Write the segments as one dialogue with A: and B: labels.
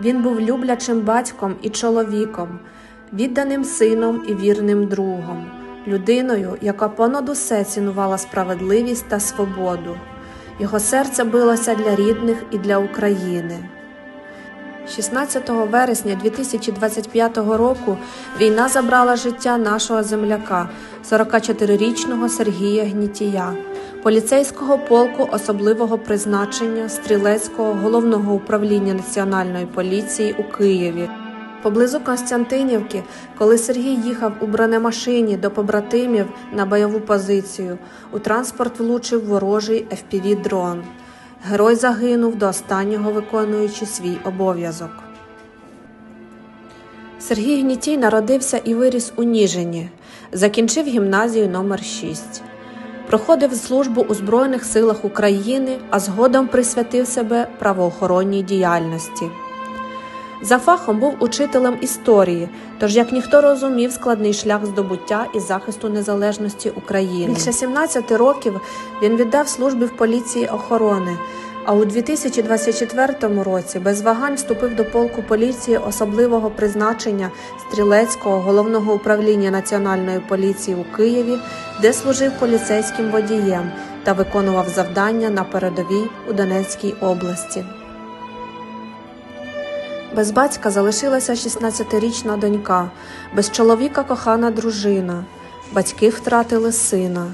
A: Він був люблячим батьком і чоловіком, відданим сином і вірним другом, людиною, яка понад усе цінувала справедливість та свободу. Його серце билося для рідних і для України. 16 вересня 2025 року війна забрала життя нашого земляка, 44-річного Сергія Гнітія, поліцейського полку особливого призначення стрілецького головного управління національної поліції у Києві. Поблизу Константинівки, коли Сергій їхав у бронемашині до побратимів на бойову позицію, у транспорт влучив ворожий FPV-дрон. Герой загинув до останнього виконуючи свій обов'язок. Сергій Гнітій народився і виріс у Ніжині, закінчив гімназію номер 6 Проходив службу у Збройних силах України, а згодом присвятив себе правоохоронній діяльності. За фахом був учителем історії, тож як ніхто розумів складний шлях здобуття і захисту незалежності України. Більше 17 років він віддав службі в поліції охорони, а у 2024 році без вагань вступив до полку поліції особливого призначення стрілецького головного управління національної поліції у Києві, де служив поліцейським водієм та виконував завдання на передовій у Донецькій області. Без батька залишилася 16-річна донька, без чоловіка кохана дружина. Батьки втратили сина.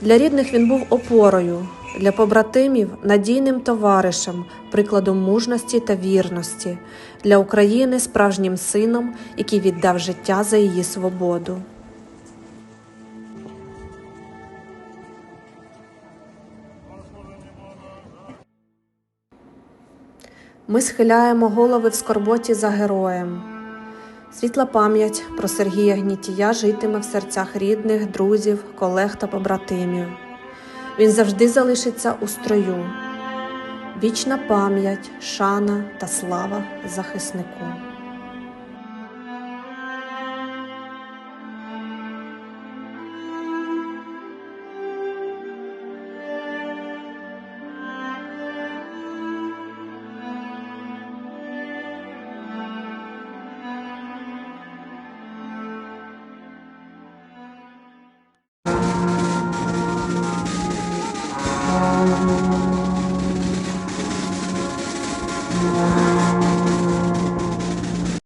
A: Для рідних він був опорою, для побратимів надійним товаришем, прикладом мужності та вірності, для України справжнім сином, який віддав життя за її свободу. Ми схиляємо голови в скорботі за героєм. Світла пам'ять про Сергія Гнітія житиме в серцях рідних, друзів, колег та побратимів. Він завжди залишиться у строю. Вічна пам'ять, шана та слава захиснику. Thank you.